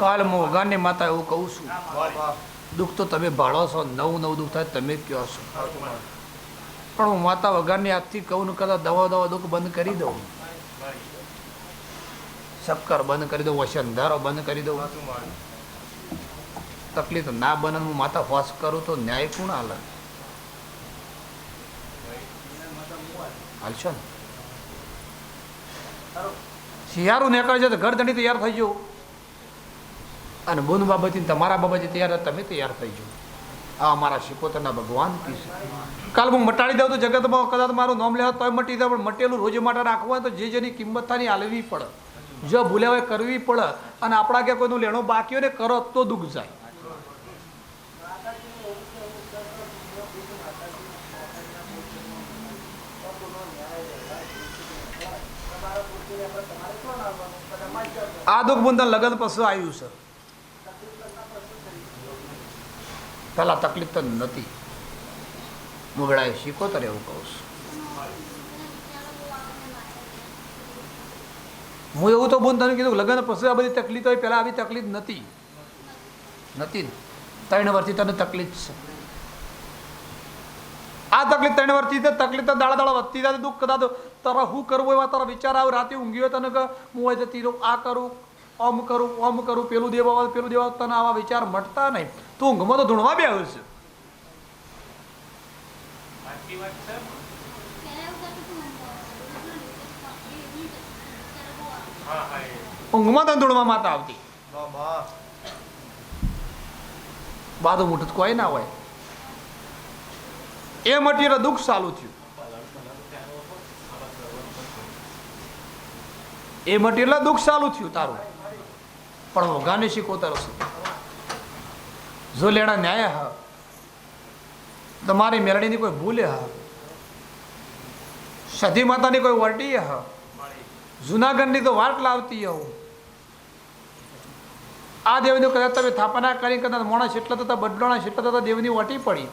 કાલ હું વગાની માતા એવું કહું છું. દુઃખ તો તમે ભાળો છો, નવું નવું દુઃખ થાય તમે કહો છો. પણ હું માતા વગારની આજથી કહું ને કદાચ દવા દવા દુઃખ બંધ કરી દઉં. શક્કર બંધ કરી દઉં વશે અંધારો બંધ કરી દઉં. તકલીફ ના બને હું માતા ફોસ કરું તો ન્યાય કોણ હાલે હાલશો ને? શિયાળું નીકળે છે તો ઘર દંડી તૈયાર થઈ જવું અને બોન બાબતે તમારા બાબતે તૈયાર તમે તૈયાર થઈ જાઓ. આ અમારા શિકોતરના ભગવાન કીશ કાલ હું મટાડી દઉં તો જગતમાં કદાચ મારું નામ લેવા તોય મટી દઉં પણ મટેલું રોજ માટે રાખવું હોય તો જે જેની કિંમત થાય હાલવી પડે. જો ભૂલ્યા હોય કરવી પડે. અને આપણા કે કોઈનું લેણું બાકી હોય ને કરો તો દુઃખ જાય. આ દુઃખ બંધન લગ્ન પછી આવ્યું છે. પેલા તકલીફ તો નથી મુગડાએ શીખો તારે એવું કહું છું. હું એવું તો બોન તને કીધું, લગ્ન પછી આ બધી તકલીફ હોય પહેલાં આવી તકલીફ નથી નથી ત્રણ વર્ષથી તને તકલીફ છે. આ તકલીફ ત્રણ વર્ષથી તકલીફ તો દાડા દાડા વધતી જાય દુઃખ કદાચ તારા શું કરવું એવા તારા વિચાર આવે, રાતે ઊંઘી હોય તને કે હું હોય જતી રહું આ કરું ઓમ કરું ઓમ કરું પેલું દેવા પેલું દેવા તને આવા વિચાર મટતા નહીં. તું ઊંઘમાં તો ધૂણવા બે આવ્યો છે. ઊંઘમાં તને ધૂણવા માતા આવતી. બાદું મોટું કોઈ ના હોય. એ મટીને દુઃખ ચાલુ થયું. એ મટીને દુઃખ ચાલુ થયું તારું. પણ ભોગાને શીખવતા રહેશે જો લેણા ન્યાય હા તમારી મેરડીની કોઈ ભૂલે હા સધી માતાની કોઈ વટી હા જુનાગઢની તો વાટ લાવતી હો આ દેવની કદાચ તમે થાપના કરી કદાચ મોણા એટલા થતા, બદલાણા એટલા થતા દેવની વટી પડી,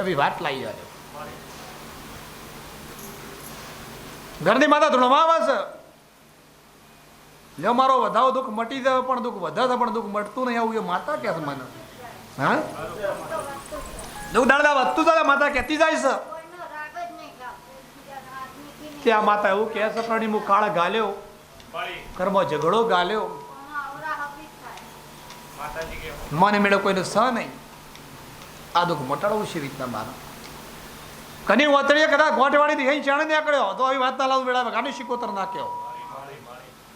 એવી વાત લાવી જાય ઘરની માતા ધૂણમાં આવે છે. લ્યો મારો વધાવો દુઃખ મટી જાય, પણ દુઃખ વધારે પણ દુઃખ મટતું નહીં આવું એ માતા કે છે મને હા? દુઃખ દાડા વધતું જાય માતા કહેતી જાય છે. કે આ માતા એવું કહે છે, પ્રાણી, હું કાળ ગાલ્યો. કર્મ ઝઘડો ગાલ્યો. મને મેળો કોઈને સ નહીં. આ દુઃખ મટાડવું છે રીતના મારા. કની વતળીએ કદાચ ગોઠવાડીથી અહીં ચણે નીકળ્યો, તો આવી વાત ના લાવું મેળા ગાની શિકોતર નાખ્યો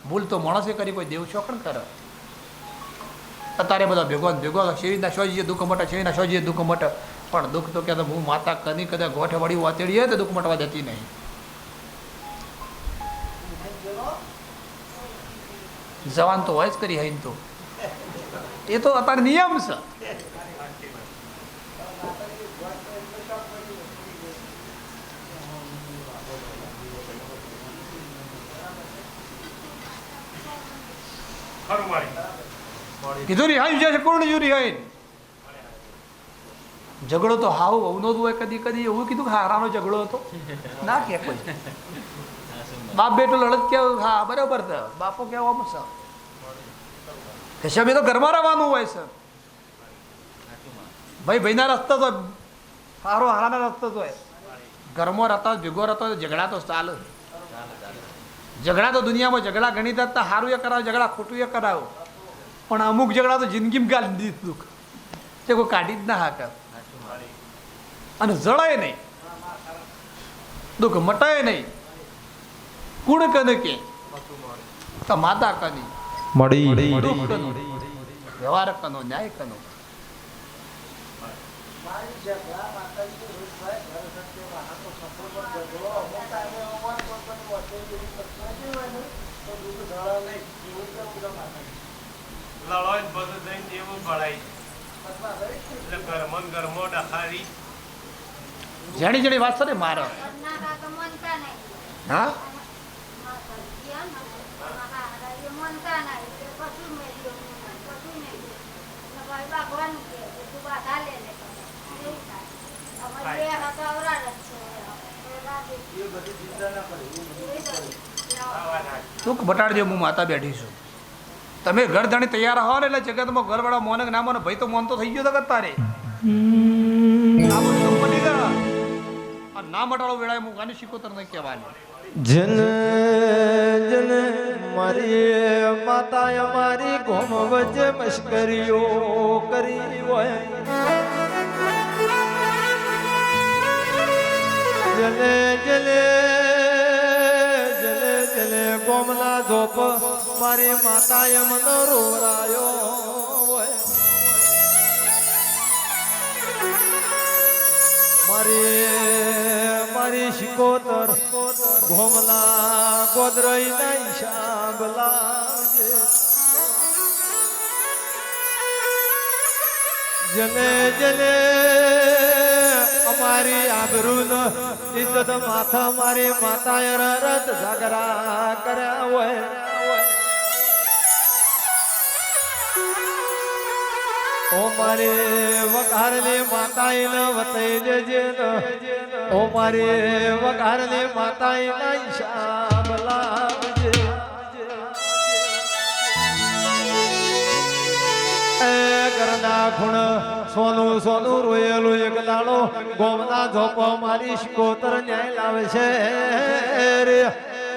ભૂલ તો માણસે કરી, કોઈ દેવ શોખણ કરે. અત્યારે બધા ભેગો ભેગો, શેરીના શોજીએ દુઃખ મટે, શેરીના શોજીએ દુઃખ મટે. પણ દુઃખ તો કહેતા હું માતા કદી કદાચ ગોઠવાડી વાતેડીએ તો દુઃખ મટવા જતી નહીં. જવાન તો હોય જ કરી હૈન તો. એ તો અત્યારે નિયમ છે. કીધું રિહાઈ જશે કોણ જો રિહાઈ ઝઘડો તો હાવ અવનો જ હોય કદી કદી. એવું કીધું કે હારાનો ઝઘડો હતો. ના કે કોઈ. બાપ બેટો લડત કેવું? હા, બરાબર છે બાપો કહેવામાં છે? કે શબે તો ઘરમાં રહેવાનું હોય સર ભાઈ, ભાઈના રસ્તા તો હારો, હારાના રસ્તા તો હોય. ઘરમાં રહેતા ભેગો રહેતો ઝઘડા તો ચાલે. ઝઘડા તો દુનિયામાં ઝઘડા ગણી થતા સારું એ કરાવો ઝઘડા ખોટું એ કરાવો. પણ અમુક ઝઘડા તો જિંદગીમાં ગાલી દીધું દુઃખ તે કોઈ કાઢી જ ના હાકે. અને જળાય નહીં. દુઃખ મટાય નહીં. કુણ કને કે? તો માતા કની. મળી. વ્યવહાર કનો. વ્યવહાર કનો ન્યાય કનો. લડોય બધું જઈને એવું ભળાય એટલે ઘરમાં ને ઘરમાં ડખારી જેણી જેણી વાત છે ને. મારે હા દુઃખ બટાડજો, હું માતા બેઠી છું. તમે ઘર ધણી તૈયાર હો ને એટલે જગતમાં ઘરવાળા મોને કે ના મોને ભાઈ તો મોન તો થઈ ગયો તો તારે. ના મટાડો વેળાએ હું કાની શીખોતર નહીં કહેવાની. જન જન, મારી માતા મારી ગોમ વચ્ચે મશ્કરીઓ કરી હોય. જલે જલે જલે જલે ગોમના ધોપ. મારી માતાએ મનો રોવરાયો મારી મારી શિકોતર ઘોમલા ગોદરઈ ના હિસાબ લાવજે. જને અમારી આબરૂ નો ઇજ્જત માથા મારી માતા રત જાગરા કર્યા હોય. ઓ મારે વઘારને માતાએ વતાઈ ને. ઓ મારી વઘારને માતાએ હિસાબ લાવજે એ ઘરના ખૂણ સોનું સોનું રોયેલું એક લાડો ગોમના ધોપો મારી શિકોતર ન્યાય લાવે છે રે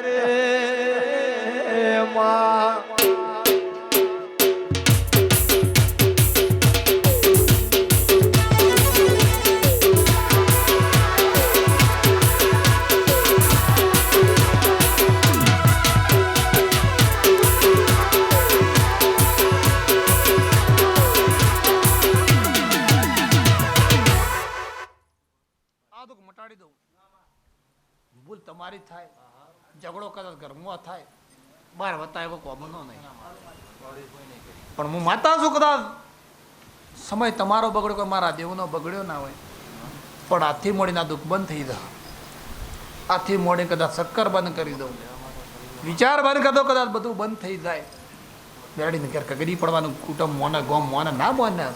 રે માં તમારી જ થાય. ઝઘડો કદાચ ઘરમાં થાય. બાર વતા એવો કોમનો નહીં. પણ હું માતા છું કદાચ સમય તમારો બગડ્યો કે મારા દેવનો બગડ્યો ના હોય. પણ આથી મોડીના દુઃખ બંધ થઈ જાય. આથી મોડી કદાચ શક્કર બંધ કરી દઉં. વિચાર બંધ કરી દો કદાચ બધું બંધ થઈ જાય. બેરડીને ઘેર કગડી પડવાનું કુટુંબ મોને ગોમ મોને ના મોને.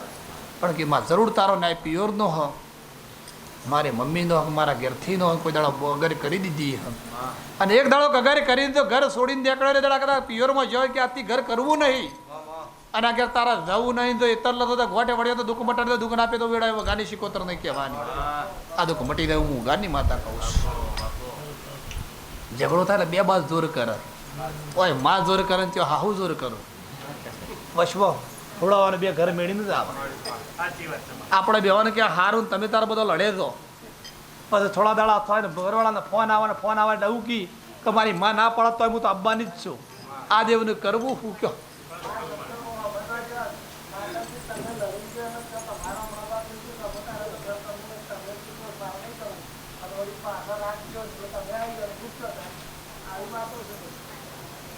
પણ કે માં જરૂર તારો ન્યાય પિયોરનો હ. મારે મમ્મીનો હક મારા ઘેરથી નો હક કોઈ દાડો અગર કરી દીધી હક અને એક દાડો અગર કરીને તો ઘર છોડીને દેકડે ને દાડા કદાચ પિયરમાં જોય કે આથી ઘર કરવું નહીં. અને આ તારા જવું નહીં તો એતર લતો તો ગોટે વળ્યો તો દુઃખ મટાડી દો દુઃખ આપે તો વેળા ગાની શીખોતર નહીં કહેવાની. આ દુઃખ મટી જાય હું ગાની માતા કહું છું. ઝઘડો થાય બે બાજુ જોર કરે. ઓયમાં જોર કરે ને ત્યાં હાહુ જોર કરો. વશવો. થોડા બે ઘર મેળીને જ આવે. સાચી વાત તમારી આપણે બેવાને કે હારું તમે તારા બધો લડે છો. પછી થોડા દાડા થાય ને ઘરવાળાને ફોન આવે ને ફોન આવે એવું કી કે મારી માં ના પડત તો હું તો આવવાની જ છું. આ દેવને કરવું હું કયો?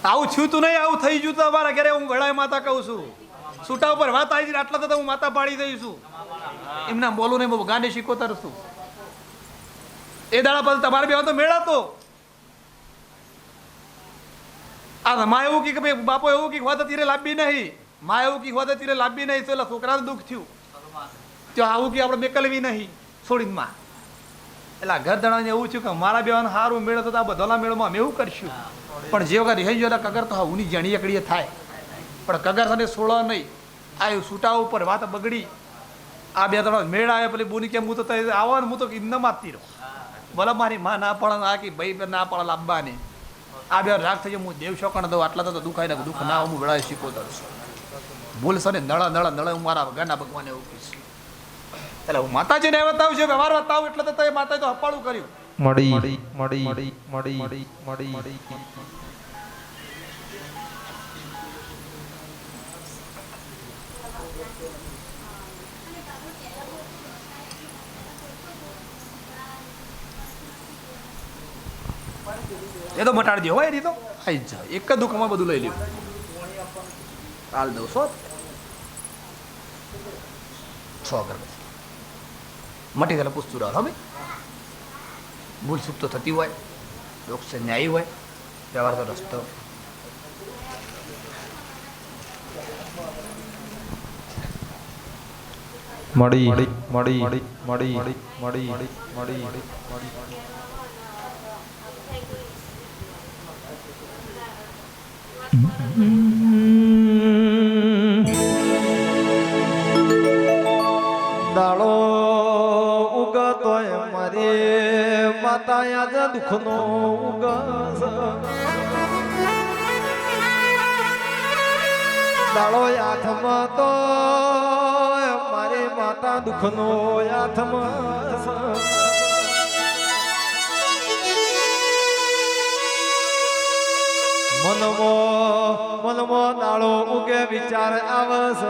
આવું થયું તું નહીં? આવું થઈ ગયું તો અમારા ઘરે? હું ગળાએ માતા કહું છું. છૂટા ઉપર વાત આવી છે આટલા તો હું માતા પાડી દઈશું એમના બોલું ને ગાંડી શીખોતર છું. એ દાડા પછી તમારે બે તો મેળાતો આ માં એવું કી ભાઈ બાપો એવું કી હોત તીરે લાંબી નહીં. માં એવું કી હોત તીરે લાંબી નહીં તો એટલે છોકરાને દુઃખ થયું. તો આવું કે આપણે મેકલવી નહીં. છોડીને માં. એટલે ઘર ધણાને એવું થયું કે મારા બેવાનું સારું મેળો તો આ બધાના મેળોમાં અમે એવું કરશું. પણ જે વખત રહી ગયો કગર તો હા ઉની જણી એકડીએ થાય. પણ કગર સાથે સોળો નહીં. આ છૂટા ઉપર વાત બગડી. આ બે ત્રણ મેળ આવે પેલી બોની કેમ હું તો આવો ને હું તો ન માપતી રહું. ભલે મારી માં ના પડે ના કે ભાઈ ના પડે લાંબાની. આ બે રાગ થઈ જાય હું દેવ શોકણ દઉં આટલા તો દુખાય ને દુઃખ ના હું વેળાએ શીખો દર ભૂલ સને નળા નળા નળ હું મારા ગાના ભગવાને એવું કહીશ. એટલે હું માતાજીને બતાવું છું વ્યવહાર બતાવું એટલે તો તે માતાએ તો હપાળું કર્યું. મળી મળી મળી મળી. મળી. એ તો મટાડી દો હોય એની તો આવી જ જાય એક જ દુઃખમાં બધું લઈ લ્યું હાલ દઉં સો છ અગરબત્તી મટી ગયેલા પૂછતું રહો હવે ભૂલ ચૂક તો થતી હોય લોક છે ન્યાયી હોય વ્યવહાર તો રસ્તો મળી મળી મળી મળી મળી મળી મળી દાડો ઉગતો મારે માતા આજ દુઃખનો ઉગસ. દાડો હાથમાં તો મારે માતા દુઃખનો હાથમાં મનમો મનમો દાડો ઉગે વિચાર આવસ.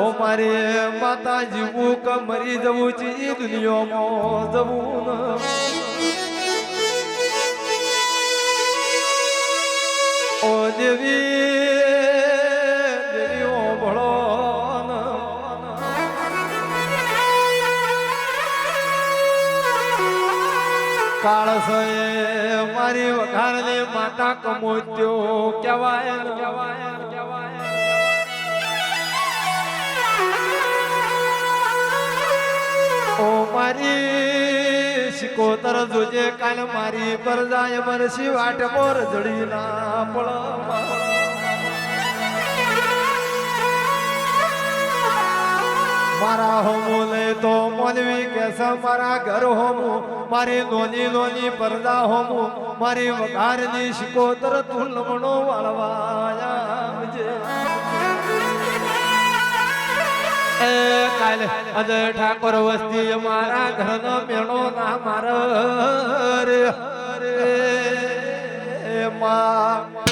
ઓ મારી માતા જીવું કે મરી જવું ઈ દુનિયામાં, જવું ઓ દેવી દેવી ઓ ભળો મારી વઘારની માતા કમોત્યો કહેવાય ન. કહેવાય ન કહેવાય ઓ મારી શિકોતર જોજે કાલ મારી પર જાય મરસી વાટ મોર જડી ના પળ મારા હોમો લે તો મનવી કેસે મારા ઘર હોમો મારી લોની લોની પરદા હોમો મારી વઘારની શિકોતર તું લમણો એ કાલે અજય ઠાકોર વસ્તી મારા ઘરનો મેળો ના માર રે મા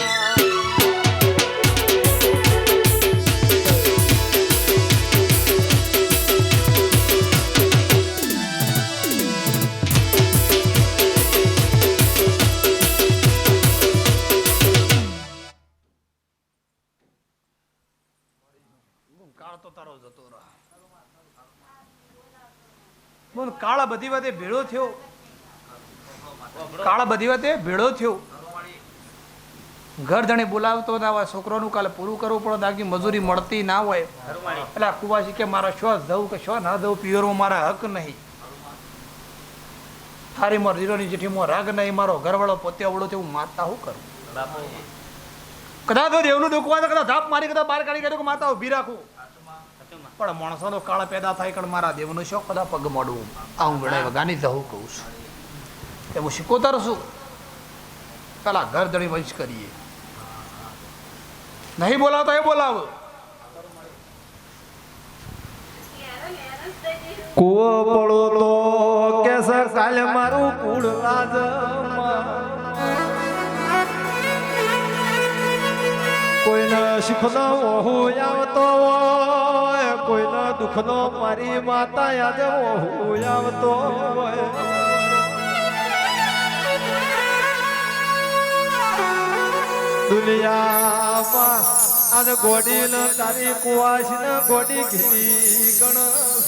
કાળ બધી વાતે ભેળો થયો. કાળ બધી વાતે ભેળો થયો. ઘર જાણે બોલાવતો ના છોકરાનું કાલે પૂરું કરવું પડે, બાકી મજૂરી મળતી ના હોય. એટલે આ કુવાસી કે મારા શ્વાસ જવું કે શ્વાસ ના જવું પિયરમાં મારા હક નહીં. તારી મારો રીરોની જેઠીમાં રાગ નહીં, મારો ઘરવાળો પોતે અવળો છે, હું માતા હું કરું? કદાચ દેવનું દુઃખ હોય તો કદાચ ધાપ મારી, કદાચ બહાર કાઢી કાઢ્યું કે માતા ઊભી રાખું. પણ માણસોનો કાળ પેદા થાય કારણ મારા દેવનો શોખ બધા પગ મોડવું આ હું વેળાએ વગાની જવું કહું છું. કે હું શીખોતર છું. પેલા ઘર દળી વંશ કરીએ. નહીં બોલાવતા એ બોલાવ. કુવો પડો તો કેસે કાલે મારું કુળ રાજ કોઈને સુખનો ઓહુ આવતો. દુઃખનો મારી માતા આજે હું આવતો દુનિયામાં આજે ગોડી ન તારી કુવાસી ન ગોડી ઘી ગણસ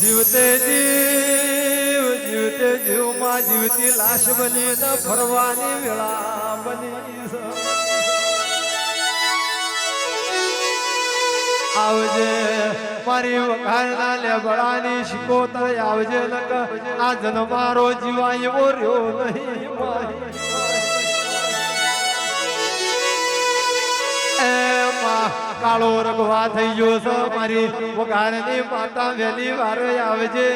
જીવતે જીવ, જીવતે જીવમાં જીવતી લાશ બની ન ફરવાની વેળા બની આવજે. મારી વખારના લેબડાની શિકોતર આવજે નક આ જન્મારો જીવાય એવો રહ્યો નહીં કાળો રગવા થઈ ગયો છે, મારી વઘારની માતા વહેલી વાર આવજે.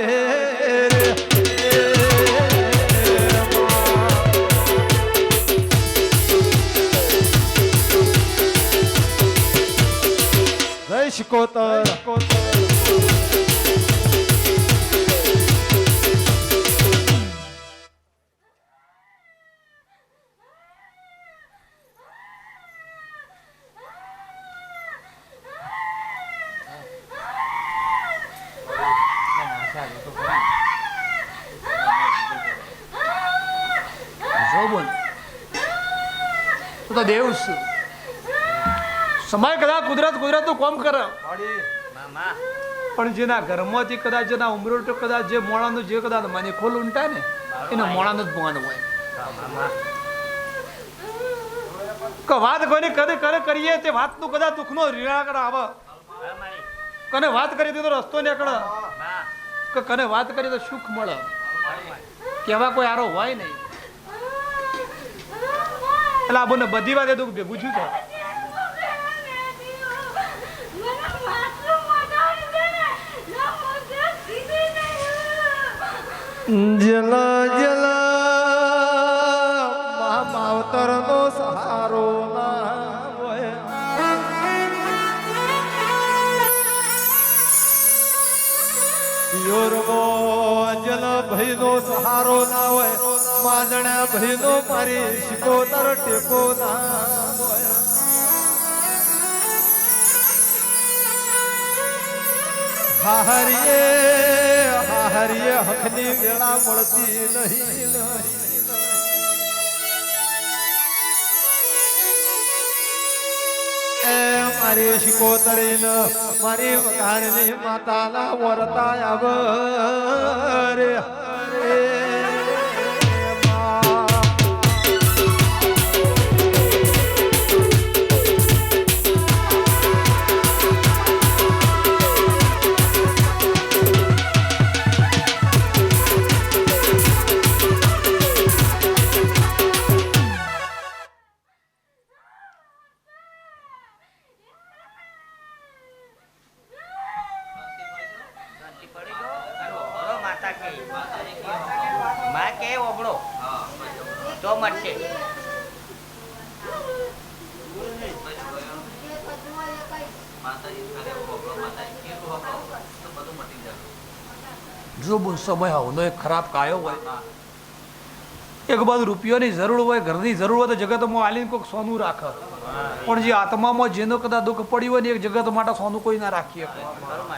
જય કુદરત કુદરતનું કોમ કરે. પણ જેના ઘરમાંથી કદાચ જેના ઉમરોટ કદાચ જે મોણાનું જે કદાચ મને ખોલ ઉંટા ને એના મોણાનું જ ભાન હોય. કે વાત કોઈને કદે કરે કરીએ તે વાતનું કદાચ દુઃખનો નિરાકર આવે. કને વાત કરી દીધો તો રસ્તો નીકળે. કે કને વાત કરી તો સુખ મળે. કેવા કોઈ આરો હોય નહીં. એટલે આ બને બધી વાતે દુઃખ ભેગું છું તો જલ જલ મા માવતરનો સહારો ના હોય પિયોરમો જલ ભઈનો સહારો ના હોય માદણા ભઈનો મારી શિકોતર ટેકો ના હોય હાહરીએ હાહરીએ હકની વેળા મળતી નહીં. મારી શિકોતરીન મારી વઘારની માતાના વરતા આવ રે. સમય હવનો એક ખરાબ કાયો હોય. એક બાજુ રૂપિયોની જરૂર હોય, ઘરની જરૂર હોય, તો જગતમાં આલીને કોઈક સોનું રાખે. પણ જે આત્મામાં જેનો કદાચ દુઃખ પડ્યું હોય ને, એક જગત માટે સોનું કોઈ ના રાખીએ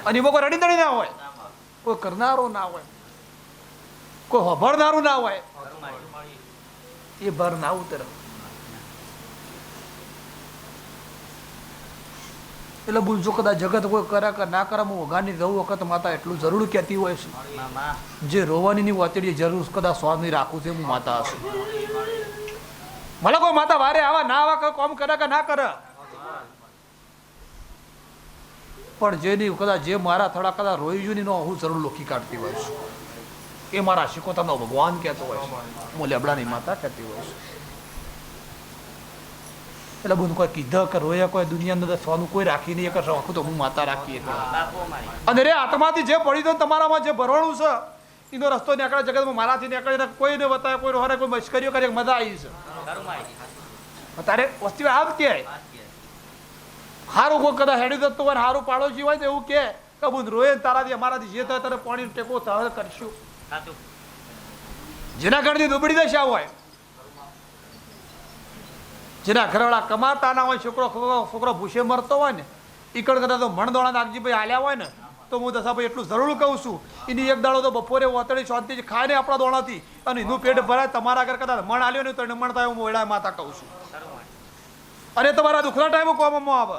અને એમાં કોઈ રડી ના હોય. કોઈ કરનારો ના હોય. કોઈ હભરનારું ના હોય. એ ભર ના ઉતરે. એટલે બોલજો કદાચ જગત કોઈ કરે કે ના કરે, હું વગાની રહું વખત માતા એટલું જરૂર કહેતી હોય છે. જે રોવાની ની વાતડી જરૂર કદાચ સ્વાદની રાખું છે, હું માતા હશે. ભલે કોઈ માતા વારે આવા, ના આવા કોઈ કોમ કરે કે ના કરે. પણ જેની કદાચ જે મારા થોડા કદાચ રોઈ નો હું જરૂર લોકી કાઢતી હોય છે. એ મારા શિકોતાનો ભગવાન કહેતો હોય છે. હું લેબડાની માતા કહેતી હોય છે. એટલે બધું કોઈ કીધા કે રોયા કોઈ દુનિયાની અંદર સ્વાનું કોઈ રાખી નહીં કે રાખું તો હું માતા રાખી અને રે આત્માથી જે પડી તો તમારામાં જે ભરવાનું છે એનો રસ્તો નીકળે જગતમાં મારાથી નીકળે ને કોઈને બતાવે કોઈ રોહરે કોઈ મશ્કરીઓ કરે મજા આવી છે. તારે વસ્તુ આમ કે. હારું કોઈ કદાચ હેડી જતું હોય હારું પાડોશી હોય તો એવું કે. કબૂન બુન રોય તારાથી અમારાથી જે થાય તારે પાણી ટેકો થાય કરશું. જેના ઘરથી દુબળી દશા હોય. જેના ઘરવાળા કમાતા ના હોય છોકરો છોકરો- ભૂસે મરતો હોય ને ઈકડ કરતા તો મણદોણા નાગજીભાઈ હાલ્યા હોય ને તો હું દશાભાઈ એટલું જરૂર કહું છું એની એક દાડો તો બપોરે ઓતળી શાંતિ ખાય ને આપણા દોણાથી અને એનું પેટ ભરાય તમારા ઘર કદાચ મણ આલ્યો ને તો મણ થાય હું વેળા માતા કહું છું અરે તમારા દુખના ટાઈમે કોમમાં આવે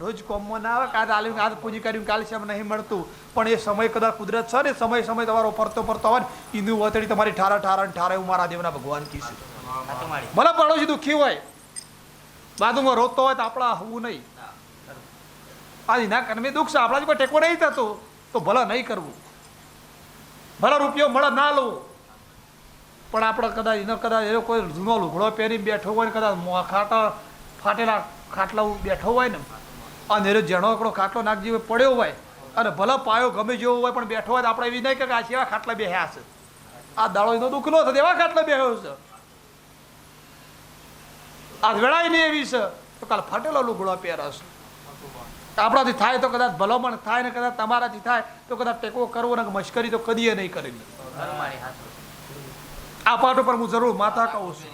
રોજ કોમમાં ના આવે કાલ આલ્યું આજ પૂજી કર્યું કાલ છે નહીં મળતું પણ એ સમય કદાચ કુદરત છે ને સમય સમય તમારો ફરતો ફરતો હોય ને એનું વતળી તમારી ઠારા ઠારા ઠારા હું મારા દેવના ભગવાન મારી ભલે પડોશી દુઃખી હોય બાજુમાં રોતો હોય તો આપણા હવું નહીં. આ એના કર્મે દુઃખ છે. આપણા કોઈ ટેકો નહીં થતો તો ભલા નહીં કરવું. ભલા રૂપિયો મળે ના લો પણ આપણે કદાચ એનો કદાચ એનો કોઈ જૂનો લુગડો પહેરી બેઠો હોય ને કદાચ ખાટા ફાટેલા ખાટલા બેઠો હોય ને અને એનો જેણો એકડો ખાટલો નાખજી પડ્યો હોય અને ભલે પાયો ગમે જેવો હોય પણ બેઠો હોય તો આપણે એવી નહીં કે આ સેવા ખાટલા બેહ્યા છે. આ દાડો એનો દુઃખનો થતો એવા ખાટલા બેહ્યો છે. આ વેળાય નહીં એવી છે. તો કાલ ફાટેલો લુગડો પહેરાશ આપણાથી થાય તો કદાચ ભલામણ થાય ને કદાચ તમારાથી થાય તો કદાચ ટેકો કરવો ને મશ્કરી તો કદીએ નહીં કરવી આ પાઠ ઉપર હું જરૂર માતા કહું છું.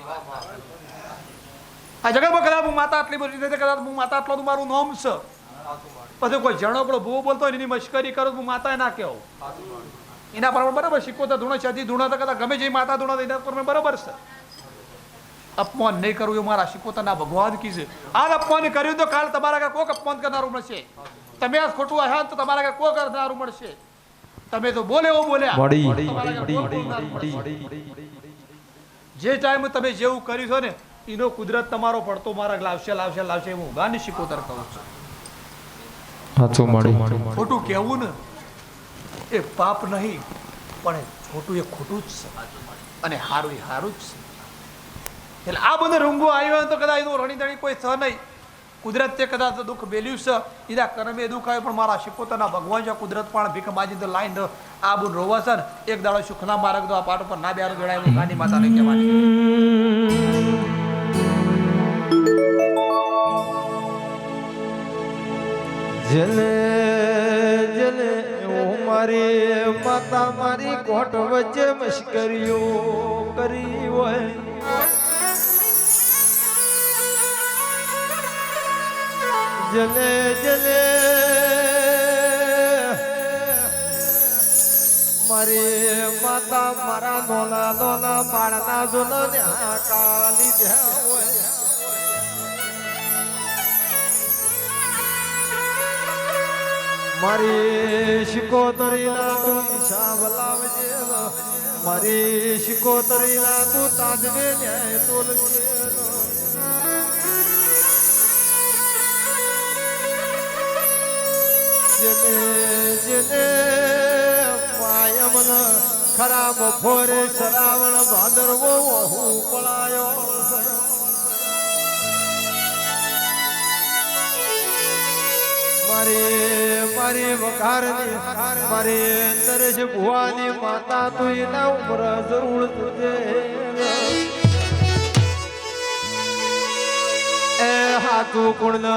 આ જગતમાં કદાચ હું માતા આટલી બધી રીતે કદાચ હું માતા આટલું મારું નામ છે. પછી કોઈ જણો પણ ભૂવો બોલતો હોય એની મશ્કરી કરું હું માતા ના કહેવું. એના પ્રમાણે બરાબર શીખો તો ધૂણો છે ધૂણો તો કદાચ ગમે જે માતા ધૂણો એના પ્રમાણે બરાબર છે. અપમાન નહીં કરવું એ મારા શીખોતાના ભગવાન કી છે આ અપમાન કર્યું તો કાલ તમારા ઘર કોક અપમાન કરનારું મળશે. તમે આ ખોટું આવ્યા તો તમારા ઘર કોક કરનારું મળશે. તમે તો બોલે એવો બોલ્યા. જે ટાઈમ તમે જેવું કર્યું છો ને એનો કુદરત તમારો પડતો મારા લાવશે લાવશે લાવશે હું ગાની શિકોતર કહું છું. ખોટું કહેવું ને એ પાપ નહીં પણ ખોટું એ ખોટું જ છે. અને હારું એ હારું જ છે. એટલે આ બધો રૂંગો આવ્યો તો કદાચ એનું રણીધણી કોઈ સહ નહીં. કુદરતે કદાચ દુઃખ બેલ્યું છે. એના કર્મે દુઃખ આવ્યું, પણ મારા શિકોતરના ભગવાન છે, કુદરત પણ ભીખ માજી તો લાઈન દો આ બુન રોવા છે એક દાડો સુખના માર્ગ દો આ પાટ ઉપર ના બેહારો જોડાય ગાંધી માતાને કહેવાની. જલે જલે હું મારી માતા, મારી કોટ વચ્ચે મશ્કરીઓ કરી હોય. જલે જલે. મારી માતા મારા નોલા નોલા બાળના જોલો ને કાલી જ્યાં હોય. મારી શિકોતરીના તું ઈશા બલાવજે મારી શિકોતરીના તું તાજવે ન્યાય તોલજે. જેને જેને પાયમન ખરાબ ફોરે શ્રાવણ ભાદરવો હું પળાયો મારી મારી વખારની મારી નરેશ ભુવાની માતા તું એના ઉમર જરૂર તુજે. કુણ ન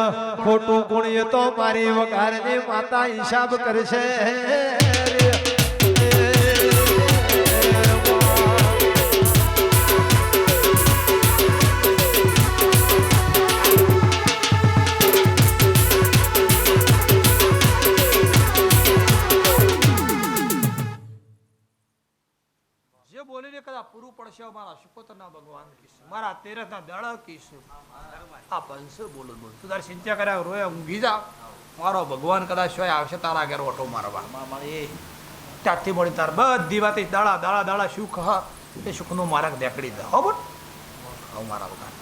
ખોટું કુણ એ તો મારી વઘારની માતા હિસાબ કરશે. તેરસના દળ કીશું. આ પંસો બોલું બોલું તું તારી ચિંતા કર્યા રોયા ઊંઘી જા મારો ભગવાન કદાચ શોય આવશે તારા ઘેર ઓટો મારવા. ત્યાંથી મળી તાર બધી વાત દાડા દાડા દાડા સુખ હ. એ સુખનું મારા દેખડી દે. હો બોલ. હું મારા ભગવાન